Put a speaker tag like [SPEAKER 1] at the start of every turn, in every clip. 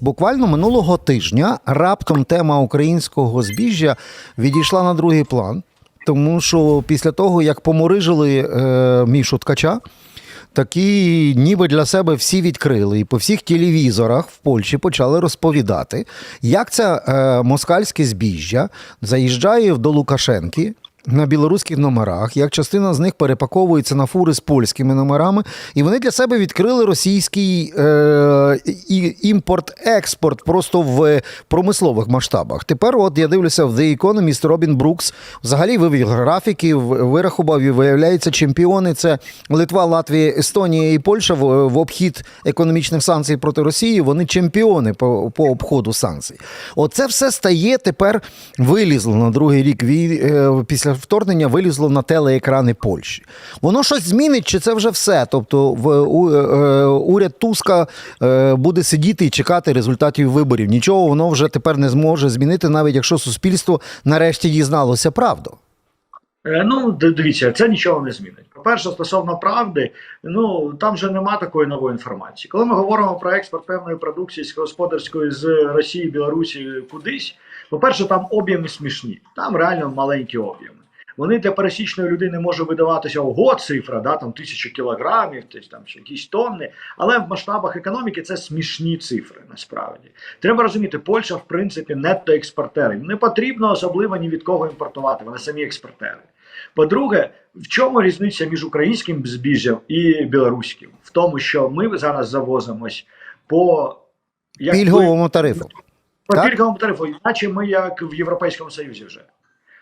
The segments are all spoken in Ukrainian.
[SPEAKER 1] Буквально минулого тижня раптом тема українського збіжжя відійшла на другий план, тому що після того, як поморижили е, Мішу Ткача, такі ніби для себе всі відкрили, і по всіх телевізорах в Польщі почали розповідати, як це е, москальське збіжжя заїжджає до Лукашенки. На білоруських номерах, як частина з них перепаковується на фури з польськими номерами, і вони для себе відкрили російський е, і- імпорт-експорт просто в промислових масштабах. Тепер, от я дивлюся, в The Economist Робін Брукс взагалі вивів графіки, вирахував і виявляється, чемпіони це Литва, Латвія, Естонія і Польща в, обхід економічних санкцій проти Росії. Вони чемпіони по, по обходу санкцій. Оце все стає тепер вилізло на другий рік е, після вторгнення, вилізло на телеекрани Польщі. Воно щось змінить, чи це вже все? Тобто, в у- е, уряд Туска е, буде сидіти і чекати результатів виборів. Нічого воно вже тепер не зможе змінити, навіть якщо суспільство нарешті дізналося правду.
[SPEAKER 2] Е, Ну, дивіться, це нічого не змінить. По-перше, стосовно правди, ну там вже нема такої нової інформації. Коли ми говоримо про експорт певної продукції сільськогосподарської з Росії, Білорусі кудись, по-перше, там об'єми смішні, там реально маленькі об'єми. Вони для пересічної людини може видаватися ого, цифра, да, там тисяча кілограмів, десь там чи якісь тонни. Але в масштабах економіки це смішні цифри насправді. Треба розуміти, Польща, в принципі, нетто експортери. Не потрібно особливо ні від кого імпортувати, вони самі експортери. По-друге, в чому різниця між українським збіжжям і білоруським? В тому, що ми зараз завозимось по як
[SPEAKER 1] Пільговому тарифу.
[SPEAKER 2] по
[SPEAKER 1] так?
[SPEAKER 2] пільговому тарифу, іначе ми як в Європейському Союзі вже.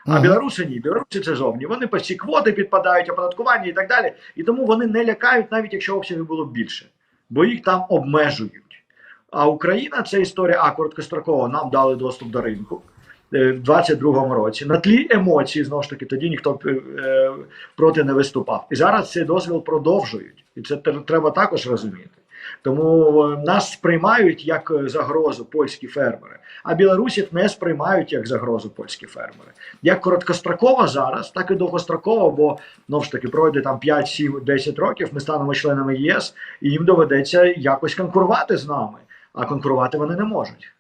[SPEAKER 2] А білоруси ні, білоруси це зовні. Вони по всі квоти підпадають, оподаткування і так далі. І тому вони не лякають, навіть якщо обсягів було б більше, бо їх там обмежують. А Україна це історія а короткостроково нам дали доступ до ринку. е, В 22-му році на тлі емоцій, знову ж таки, тоді ніхто е, е, проти не виступав. І зараз цей дозвіл продовжують, і це тр- треба також розуміти. Тому е, нас сприймають як е, загрозу польські фермери, а білорусів не сприймають як загрозу польські фермери. Як короткостроково зараз, так і довгостроково, бо знову ж таки пройде там 5, 7, 10 років. Ми станемо членами ЄС, і їм доведеться якось конкурувати з нами. А конкурувати вони не можуть.